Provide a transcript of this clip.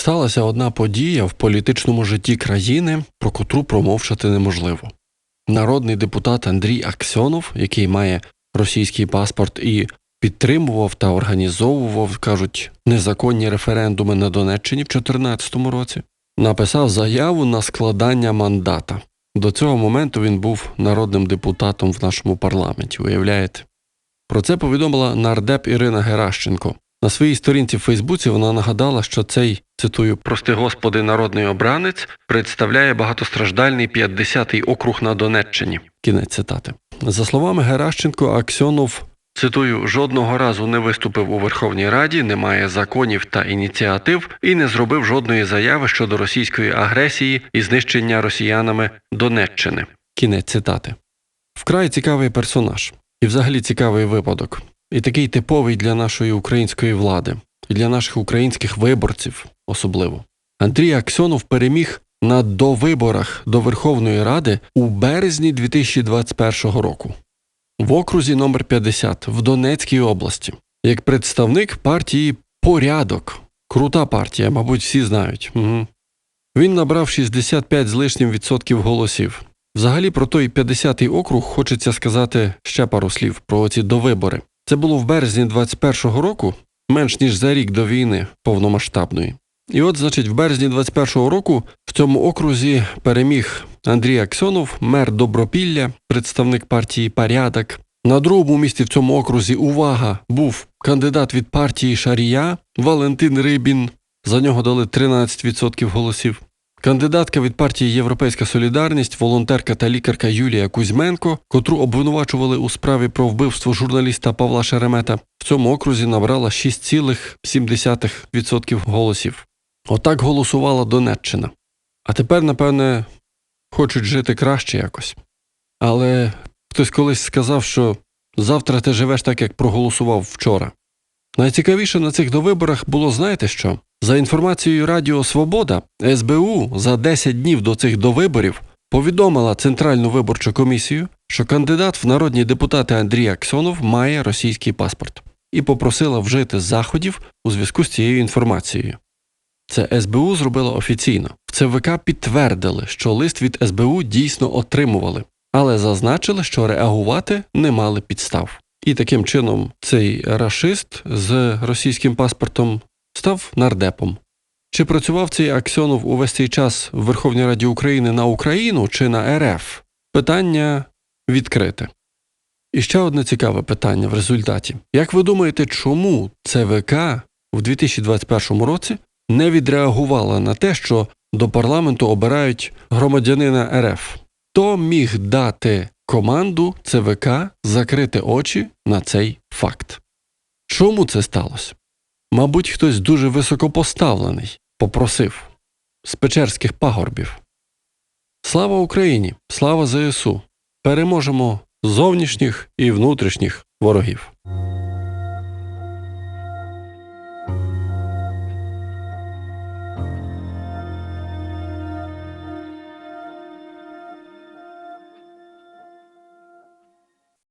Сталася одна подія в політичному житті країни, про котру промовчати неможливо. Народний депутат Андрій Аксьонов, який має російський паспорт і підтримував та організовував, кажуть, незаконні референдуми на Донеччині в 2014 році, написав заяву на складання мандата. До цього моменту він був народним депутатом в нашому парламенті. Уявляєте? Про це повідомила нардеп Ірина Геращенко. На своїй сторінці в Фейсбуці вона нагадала, що цей цитую прости господи, народний обранець представляє багатостраждальний 50-й округ на Донеччині. Кінець цитати. За словами Геращенко, Аксьонов цитую жодного разу не виступив у Верховній Раді, не має законів та ініціатив і не зробив жодної заяви щодо російської агресії і знищення росіянами Донеччини. Кінець цитати. Вкрай цікавий персонаж і взагалі цікавий випадок. І такий типовий для нашої української влади, і для наших українських виборців особливо. Андрій Аксьонов переміг на довиборах до Верховної Ради у березні 2021 року в окрузі номер 50 в Донецькій області як представник партії Порядок. Крута партія, мабуть, всі знають. Угу. Він набрав 65 з лишнім відсотків голосів. Взагалі про той 50-й округ хочеться сказати ще пару слів про ці довибори. Це було в березні 21-го року, менш ніж за рік до війни повномасштабної. І от, значить, в березні 21-го року в цьому окрузі переміг Андрій Аксьонов, мер Добропілля, представник партії Порядок. На другому місці в цьому окрузі увага був кандидат від партії Шарія Валентин Рибін. За нього дали 13% голосів. Кандидатка від партії Європейська Солідарність, волонтерка та лікарка Юлія Кузьменко, котру обвинувачували у справі про вбивство журналіста Павла Шеремета, в цьому окрузі набрала 6,7% голосів. Отак голосувала Донеччина. А тепер, напевне, хочуть жити краще якось. Але хтось колись сказав, що завтра ти живеш так, як проголосував вчора. Найцікавіше на цих довиборах було, знаєте що? За інформацією Радіо Свобода, СБУ за 10 днів до цих довиборів повідомила Центральну виборчу комісію, що кандидат в народні депутати Андрій Аксьонов має російський паспорт і попросила вжити заходів у зв'язку з цією інформацією. Це СБУ зробило офіційно. В ЦВК підтвердили, що лист від СБУ дійсно отримували, але зазначили, що реагувати не мали підстав. І таким чином цей рашист з російським паспортом став нардепом. Чи працював цей Аксьонов увесь цей час в Верховній Раді України на Україну чи на РФ? Питання відкрите. І ще одне цікаве питання в результаті. Як ви думаєте, чому ЦВК в 2021 році не відреагувала на те, що до парламенту обирають громадянина РФ? Хто міг дати команду ЦВК закрити очі на цей факт? Чому це сталося? Мабуть, хтось дуже високопоставлений попросив з печерських пагорбів. Слава Україні! Слава ЗСУ! Переможемо зовнішніх і внутрішніх ворогів.